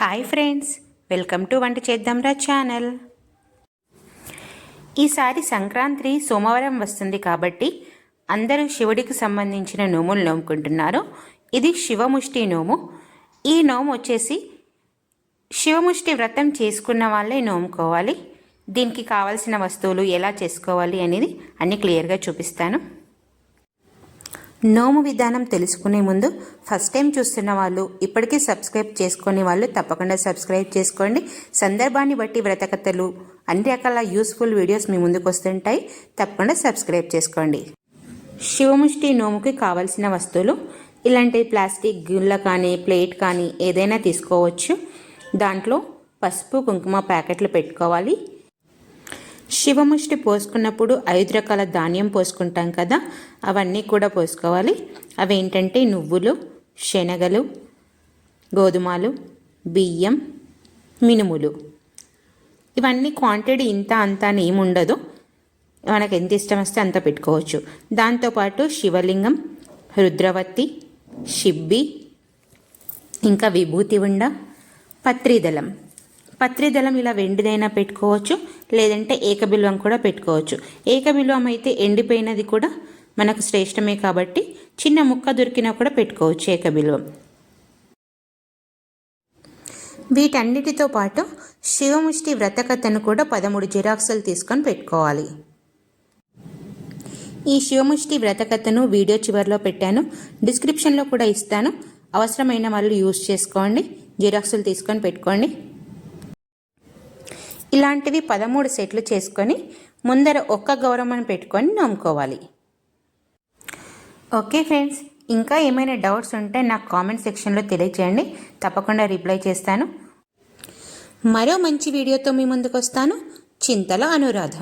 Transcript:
Hi friends welcome to వంట చేద్దాంరా channel ఈసారి సంక్రాంతి సోమవారం వస్తుంది కాబట్టి అందరూ శివుడికి సంబంధించిన నోములు నోముకుంటున్నారు. ఇది శివముష్టి నోము. ఈ నోము వచ్చేసి శివముష్టి వ్రతం చేసుకున్న వాళ్ళే నోముకోవాలి. దీనికి కావాల్సిన వస్తువులు ఎలా చేసుకోవాలి అనేది అన్ని క్లియర్గా చూపిస్తాను. నోము విధానం తెలుసుకునే ముందు ఫస్ట్ టైం చూస్తున్న వాళ్ళు ఇప్పటికీ సబ్స్క్రైబ్ చేసుకునే వాళ్ళు తప్పకుండా సబ్స్క్రైబ్ చేసుకోండి. సందర్భాన్ని బట్టి వ్రతకథలు అన్ని రకాల యూస్ఫుల్ వీడియోస్ మీ ముందుకు వస్తుంటాయి. తప్పకుండా సబ్స్క్రైబ్ చేసుకోండి. శివముష్టి నోముకి కావలసిన వస్తువులు ఇలాంటి ప్లాస్టిక్ గుళ్ళ కానీ ప్లేట్ కానీ ఏదైనా తీసుకోవచ్చు. దాంట్లో పసుపు కుంకుమ ప్యాకెట్లు పెట్టుకోవాలి. శివముష్టి పోసుకున్నప్పుడు ఐదు రకాల ధాన్యం పోసుకుంటాం కదా అవన్నీ కూడా పోసుకోవాలి. అవి ఏంటంటే నువ్వులు శనగలు గోధుమలు బియ్యం మినుములు. ఇవన్నీ క్వాంటిటీ ఇంత అంత అని ఏముండదు మనకు ఎంత ఇష్టం వస్తే అంత పెట్టుకోవచ్చు. దాంతోపాటు శివలింగం రుద్రవత్తి షిబ్బి ఇంకా విభూతి ఉండ పత్రిదళం. పత్రిదళం ఇలా వెండిదైనా పెట్టుకోవచ్చు లేదంటే ఏకబిల్వం కూడా పెట్టుకోవచ్చు. ఏకబిల్వం అయితే ఎండిపోయినది కూడా మనకు శ్రేష్టమే కాబట్టి చిన్న ముక్క దొరికినా కూడా పెట్టుకోవచ్చు ఏకబిల్వం. వీటన్నిటితో పాటు శివముష్టి వ్రతకథను కూడా పదమూడు జిరాక్సులు తీసుకొని పెట్టుకోవాలి. ఈ శివముష్టి వ్రతకథను వీడియో చివరిలో పెట్టాను. డిస్క్రిప్షన్లో కూడా ఇస్తాను. అవసరమైన వాళ్ళు యూజ్ చేసుకోండి. జిరాక్సులు తీసుకొని పెట్టుకోండి. ఇలాంటివి పదమూడు సెట్లు చేసుకొని ముందర ఒక్క గౌరవం పెట్టుకొని నమ్ముకోవాలి. ఓకే ఫ్రెండ్స్ ఇంకా ఏమైనా డౌట్స్ ఉంటే నాకు కామెంట్ సెక్షన్లో తెలియచేయండి. తప్పకుండా రిప్లై చేస్తాను. మరో మంచి వీడియోతో మీ ముందుకు వస్తాను చింతల అనురాధ.